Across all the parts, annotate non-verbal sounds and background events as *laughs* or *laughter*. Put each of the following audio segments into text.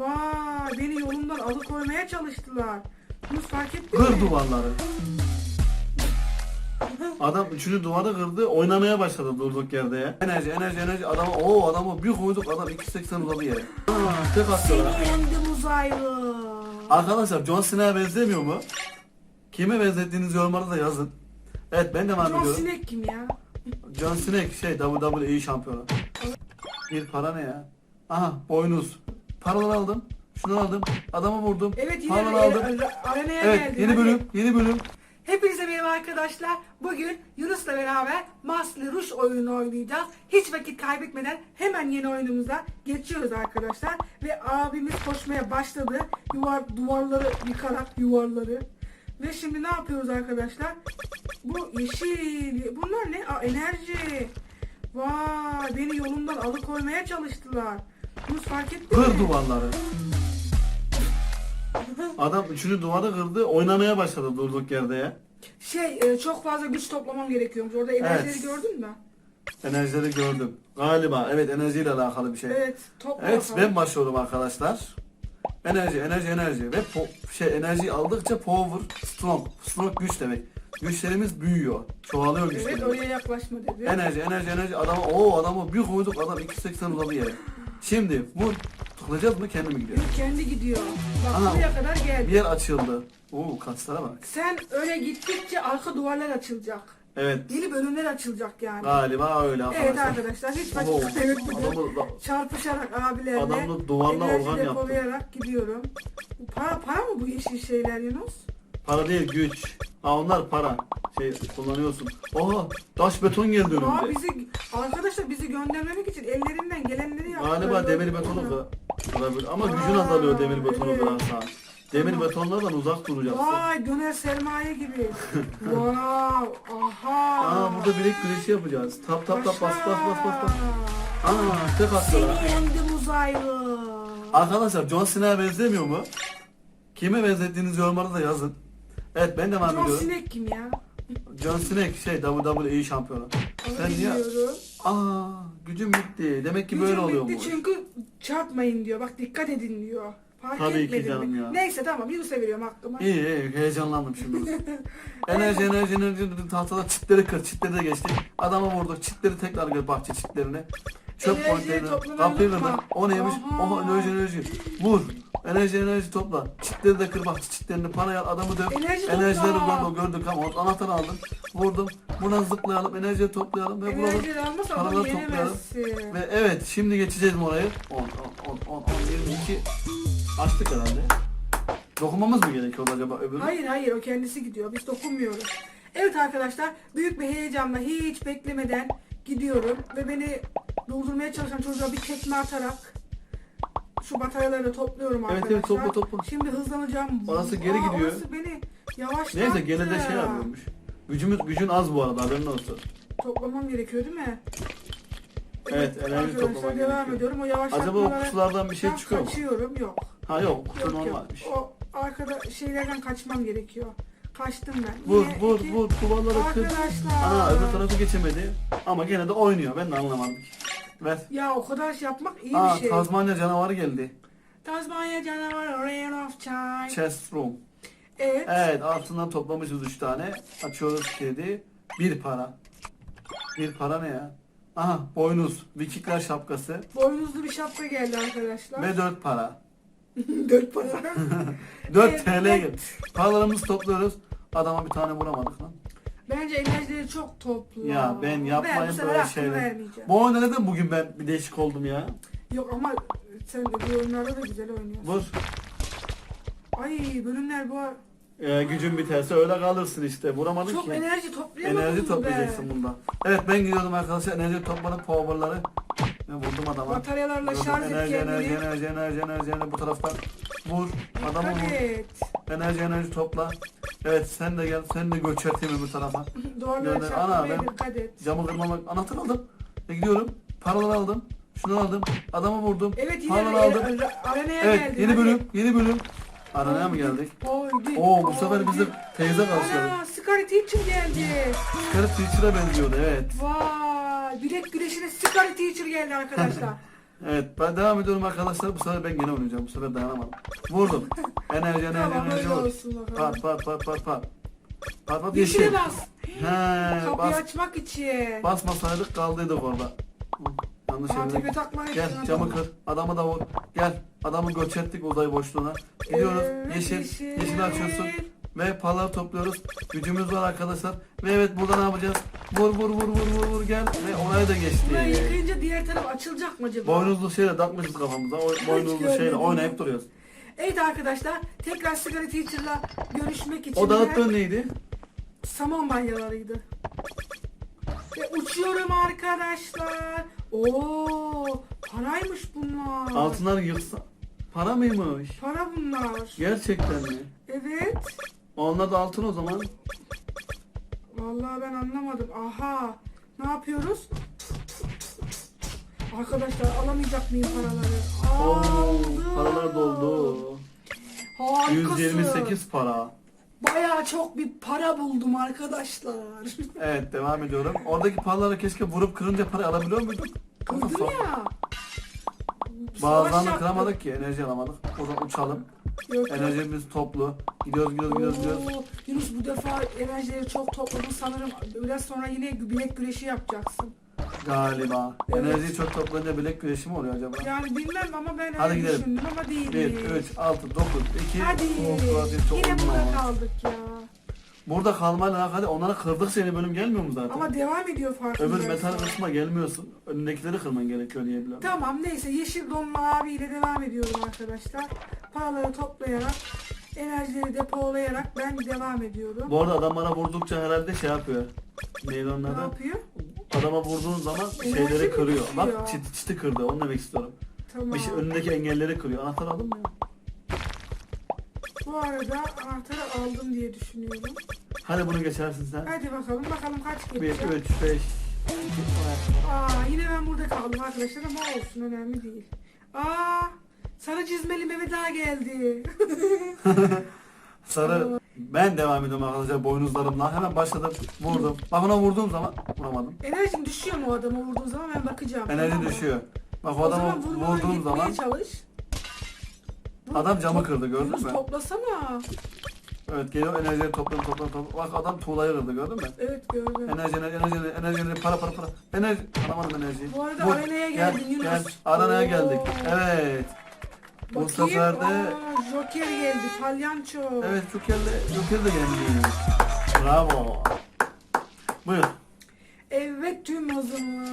Vay beni yolumdan alıkoymaya çalıştılar. Bunu fark ettin mi? Kır duvarları. *laughs* Adam üçüncü duvarı kırdı, oynamaya başladı durduk yerde ya. Enerji, enerji, enerji. Adama, o adamı bir koyduk, adam 2.80 uzadı yere. Aa, tek Seni lan. yendim uzaylı. Arkadaşlar John Cena'ya benzemiyor mu? Kime benzettiğiniz yorumlarda da yazın. Evet ben devam John ediyorum. Sinek kim ya? John Cena şey WWE şampiyonu. Bir para ne ya? Aha boynuz. Paraları aldım. Şunu aldım. Adamı vurdum. Evet yine Paraları aldım. arenaya Evet geldi. yeni Hadi. bölüm. Yeni bölüm. Hepinize merhaba arkadaşlar. Bugün Yunus'la beraber Maslı Ruş oyunu oynayacağız. Hiç vakit kaybetmeden hemen yeni oyunumuza geçiyoruz arkadaşlar. Ve abimiz koşmaya başladı. Yuvar, duvarları yıkarak yuvarları. Ve şimdi ne yapıyoruz arkadaşlar? Bu yeşil. Bunlar ne? Aa, enerji. Vay beni yolumdan alıkoymaya çalıştılar. Bunu fark ettin Kır mi? duvarları. *laughs* Adam üçüncü duvarı kırdı. Oynamaya başladı durduk yerde ya. Şey e, çok fazla güç toplamam gerekiyormuş. Orada enerjileri Evet. gördün mü? Enerjileri gördüm. Galiba evet enerjiyle alakalı bir şey. Evet. Topla Evet bakalım. ben başlıyorum arkadaşlar. Enerji, enerji, enerji ve po- şey enerji aldıkça power, strong. Strong güç demek. Güçlerimiz büyüyor. Çoğalıyor Evet güçlerimiz. oraya yaklaşma dedi. Enerji, enerji, enerji. Adama, o adamı bir koyduk adam 2.80 uzadı yere. Şimdi bu tıklayacağız mı kendi mi gidiyor? Yok, kendi gidiyor. Bak Ana. buraya kadar Bir geldi. yer açıldı. Oo kaslara bak. Sen öyle gittikçe arka duvarlar açılacak. Evet. Yeni bölümler açılacak yani. Galiba öyle Evet arkadaşlar. arkadaşlar hiç Oo, vakit kaybetmeden adamı da- çarpışarak abilerle Adamla duvarla enerji organ yaptı. depolayarak gidiyorum. Bu Para, para mı bu yeşil şeyler Yunus? para değil güç. Ha onlar para. Şey kullanıyorsun. Oha taş beton geldi Aa, önümde. bizi, arkadaşlar bizi göndermemek için ellerinden gelenleri yaptılar. Galiba demir betonu kı- kırabilir. Ama Aa, gücün azalıyor demir betonu evet. kırarsan. Demir betonlardan uzak duracaksın. Vay döner sermaye gibi. *laughs* wow. Aha. Aa burada bilek güreşi yapacağız. Tap tap tap bas bas bas bas bas. Aa tek Seni lan. yendim uzaylı. Arkadaşlar John Cena'ya benzemiyor mu? Kime benzettiğiniz yorumlarda da yazın. Evet ben devam John ediyorum. Sinek kim ya? John Cena şey WWE şampiyonu. Onu Sen niye? Aa gücüm bitti. Demek ki Gücüm böyle oluyor bitti bu. çünkü çarpmayın diyor. Bak dikkat edin diyor. Fark Tabii ki etmedin canım mi? ya. Neyse tamam Yunus'a veriyorum hakkımı. İyi iyi heyecanlandım şimdi. *laughs* enerji enerji enerji dedi, tahtada çitleri kır çitleri de geçtik. Adama vurduk çitleri tekrar kır bahçe çitlerini. Çöp Enerjiyi konteynerini toplamayı kapıyı unutma. kırdın. O neymiş? Aha. Oha enerji enerji. Vur. Enerji enerji topla. Çitleri de kır bahçe çitlerini. Parayı al adamı döv. Enerji topla. Enerjileri gördük, gördük ama o anahtarı aldım. Vurdum. Buradan zıplayalım. Enerjiyi toplayalım. Ve buradan Enerjileri almazsan paraları toplayalım. yenemezsin. Ve evet şimdi geçeceğiz mi orayı? 10, 10, 10, 10, 10, 22. Açtık herhalde. Dokunmamız mı gerekiyor acaba öbürü? Hayır hayır o kendisi gidiyor. Biz dokunmuyoruz. Evet arkadaşlar büyük bir heyecanla hiç beklemeden gidiyorum. Ve beni durdurmaya çalışan çocuğa bir tekme atarak şu bataryaları da topluyorum Evet, arkadaşlar. evet, topla, topla. Şimdi hızlanacağım. Orası geri gidiyor. Orası beni yavaşlattı. Neyse gene de şey yapıyormuş. Gücümüz gücün az bu arada haberin olsun. Toplamam gerekiyor değil mi? Evet, enerji arkadaşlar, toplaman devam gerekiyor. ediyorum. O Acaba yavaşlatmalara o kutulardan bir şey çıkıyor mu? kaçıyorum. Yok. Ha yok kutu Yok yok. normalmiş. O arkada şeylerden kaçmam gerekiyor. Kaçtım ben. Vur Yine vur iki- vur duvarları kır. Arkadaşlar. Ana öbür tarafı geçemedi. Ama gene de oynuyor ben de anlamadım. Ver. Ya o kadar şey yapmak iyi Aa bir şey. Tazmanya canavarı geldi. Tasmanya canavar Rain of Time. Chest room. Evet. Evet altından toplamışız 3 tane. Açıyoruz kedi. Bir para. Bir para ne ya? Aha boynuz. Vikingler şapkası. Boynuzlu bir şapka geldi arkadaşlar. Ve 4 para. Dört para. *laughs* 4 *laughs* Evet, TL geldi. Paralarımızı topluyoruz. Adama bir tane vuramadık lan. Bence enerjileri çok toplu. Ya ben yapmayın sefer böyle şeyler. Bu oyunda neden bugün ben bir değişik oldum ya? Yok ama sen de bu oyunlarda da güzel oynuyorsun. Vur. Ay bölümler bu Ee, gücün biterse öyle kalırsın işte. Vuramadın çok ki. enerji toplayamadın Enerji be. toplayacaksın bunda. Evet ben gidiyordum arkadaşlar. Enerji topladım powerları. Ben vurdum adama. Bataryalarla Vurdum. şarj et enerji, enerji, enerji, enerji, enerji, enerji. Bu taraftan vur. Adamı vur. Enerji, enerji topla. Evet sen de gel. Sen de göçerteyim öbür tarafa. *laughs* Duvarlara Gönder. Ana, çarpmaya ben- dikkat et. Camı kırmamak. Anahtar aldım. E, gidiyorum. Paraları aldım. Şunu aldım. Adamı vurdum. Evet yine Paraları aldım. arenaya Evet geldi. yeni hadi. bölüm. Yeni bölüm. Aranaya mı geldik? Haydi. Oo bu sefer bizi haydi. teyze karşıladı. Ana Scarlet Teacher geldi. Scarlet Teacher'a benziyordu evet. Vay bilek güreşine Scarlet Teacher geldi arkadaşlar. *laughs* Evet ben devam ediyorum arkadaşlar. Bu sefer ben gene oynayacağım. Bu sefer dayanamadım. Vurdum. *laughs* Enerji enerji Tamam enerji. öyle vur. olsun bakalım. Pat pat pat pat pat. Pat pat yeşil. Yeşile bas. He, Kapıyı bas, açmak için. basmasaydık kaldıydık orada. Hı, Yanlış Aa, tepe takmayı Gel camı kır. Adamı da vur. Gel. Adamı göç ettik uzay boşluğuna. Gidiyoruz. Evet, yeşil. yeşil. Yeşil açıyorsun. Ve paraları topluyoruz. Gücümüz var arkadaşlar. Ve evet burada ne yapacağız? Vur vur vur vur vur vur gel. Ve oraya da Burayı geçti. yıkayınca diğer taraf açılacak mı acaba? Boynuzlu şeyle takmışız kafamıza. O boynuzlu şeyle görmedim. oynayıp duruyoruz. Evet arkadaşlar tekrar sigara teacher'la görüşmek için O dağıttığın neydi? saman balyalarıydı. Ve uçuyorum arkadaşlar. Oo, paraymış bunlar. Altınlar yıksa. Para mıymış? Para bunlar. Gerçekten mi? Evet. Onlar da altın o zaman. Vallahi ben anlamadım. Aha. Ne yapıyoruz? Arkadaşlar alamayacak mıyım paraları? Oo, Aldım. paralar doldu. Harikasın. 128 para. Bayağı çok bir para buldum arkadaşlar. *laughs* Evet devam ediyorum. Oradaki paraları keşke vurup kırınca para alabiliyor muyduk? Kırdım ya. Bazılarını kıramadık ki enerji alamadık. O zaman uçalım. Yok. Enerjimiz toplu. Gidiyoruz gidiyoruz gidiyoruz gidiyoruz. Oo, Yunus bu defa enerjileri çok topladın sanırım. Biraz sonra yine bilek güreşi yapacaksın. Galiba. Enerjiyi çok toplayınca bilek güreşi mi oluyor acaba? Yani bilmem ama ben Hadi öyle gidelim. düşündüm ama değil. 1, 3, 6, 9, 2, Hadi. çok Yine burada kaldık ya. Burada kalmayla hadi onları kırdık seni bölüm gelmiyor mu zaten? Ama devam ediyor farkındaysan. Öbür metal kısma gelmiyorsun. Önündekileri kırman gerekiyor diye biliyorum. Tamam neyse yeşil don maviyle devam ediyorum arkadaşlar. Paraları toplayarak, enerjileri depolayarak ben devam ediyorum. Bu arada adam bana vurdukça herhalde şey yapıyor. Neydi onun Ne yapıyor? Adama vurduğun zaman Enerji şeyleri kırıyor. Bak çiti, çiti kırdı onu demek istiyorum. Tamam. Bir şey, önündeki engelleri kırıyor. Anahtar aldın mı ya? Bu arada anahtarı aldım diye düşünüyorum. Hadi bunu geçersin sen. Hadi bakalım bakalım kaç 1, geçeceğim. 3, 5. Aa yine ben burada kaldım arkadaşlar ama olsun önemli değil. Aa sarı çizmeli Mehmet Ağa geldi. *laughs* Sarı. Ben devam ediyorum arkadaşlar boynuzlarımla. Hemen başladım. Vurdum. Bak ona vurduğum zaman vuramadım. Enerjim düşüyor mu o adama vurduğum zaman ben bakacağım. Enerji tamam mı? düşüyor. Bak o O adama zaman vurduğum gitmeye zaman çalış. Adam camı kırdı gördün mü? toplasana. Evet geliyor enerjileri topluyorum topluyorum topluyorum. Bak adam tuğlayı kırdı gördün mü? Evet gördüm. Enerji enerji enerji enerji enerji para para para. Enerji alamadım enerjiyi. Bu arada arenaya Gel, geldin Yunus. Gel arenaya geldik. Evet. Bu Bakayım. sefer de Aa, Joker geldi. Palyanço. evet Joker'le Joker de geldi. Bravo. Buyur. Evet tüm hızımı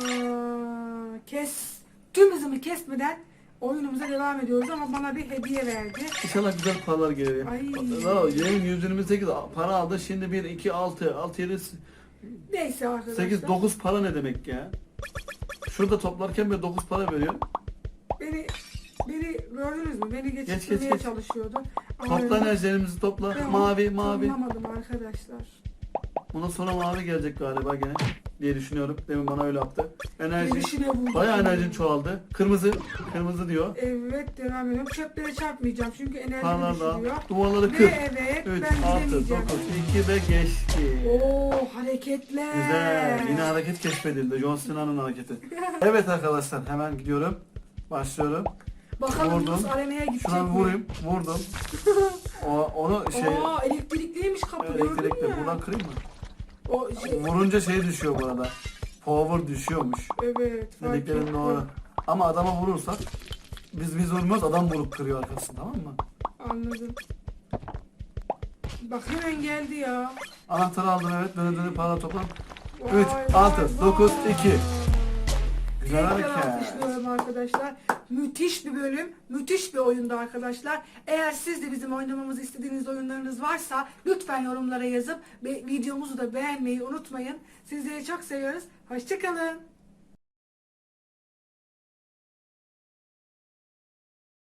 kes. Tüm hızımı kesmeden oyunumuza devam ediyoruz ama bana bir hediye verdi. İnşallah güzel paralar gelir. Ay. Yemin 128 para aldı. Şimdi 1 2 6 6 7 Neyse arkadaşlar. 8 9 para ne demek ya? Şurada toplarken bir 9 para veriyor. Beni beni gördünüz mü? Beni geç, geçirmeye geç. çalışıyordu. Ama Topla enerjilerimizi topla. ben Mavi mavi. Anlamadım arkadaşlar. Ondan sonra mavi gelecek galiba gene diye düşünüyorum. Demin bana öyle yaptı. Enerji. Gelişine buldum. Bayağı enerjin çoğaldı. Kırmızı. Kırmızı diyor. Evet devam ediyorum. Çöplere çarpmayacağım çünkü enerji Paralar da. düşürüyor. Duvarları Ve kır. evet 3, ben 6, 9, gidemeyeceğim. 2 ve geçti. Oo hareketler. Güzel. Yine hareket keşfedildi. John Cena'nın hareketi. *laughs* Evet arkadaşlar hemen gidiyorum. Başlıyorum. Bakalım Vurdum. Yunus arenaya gidecek Şuna mi? vurayım. Vurdum. *laughs* O, onu şey Aa elektrikliymiş kapı gördün elektrikle mü? buradan kırayım mı? O şey, Vurunca şey düşüyor bu arada. Power düşüyormuş. evet fark Dediklerin ettim. doğru. Ama adama vurursak biz biz vurmuyoruz adam vurup kırıyor arkasını tamam mı? Anladım. Bak hemen geldi ya. Anahtarı aldın evet döne döne para toplan. Vay, 3, vay, 6, vay. 9, 2. Güzel Tekrar hareket. Arkadaşlar. Müthiş bir bölüm, müthiş bir oyundu arkadaşlar. Eğer siz de bizim oynamamızı istediğiniz oyunlarınız varsa lütfen yorumlara yazıp videomuzu da beğenmeyi unutmayın. Sizleri çok seviyoruz. Hoşçakalın.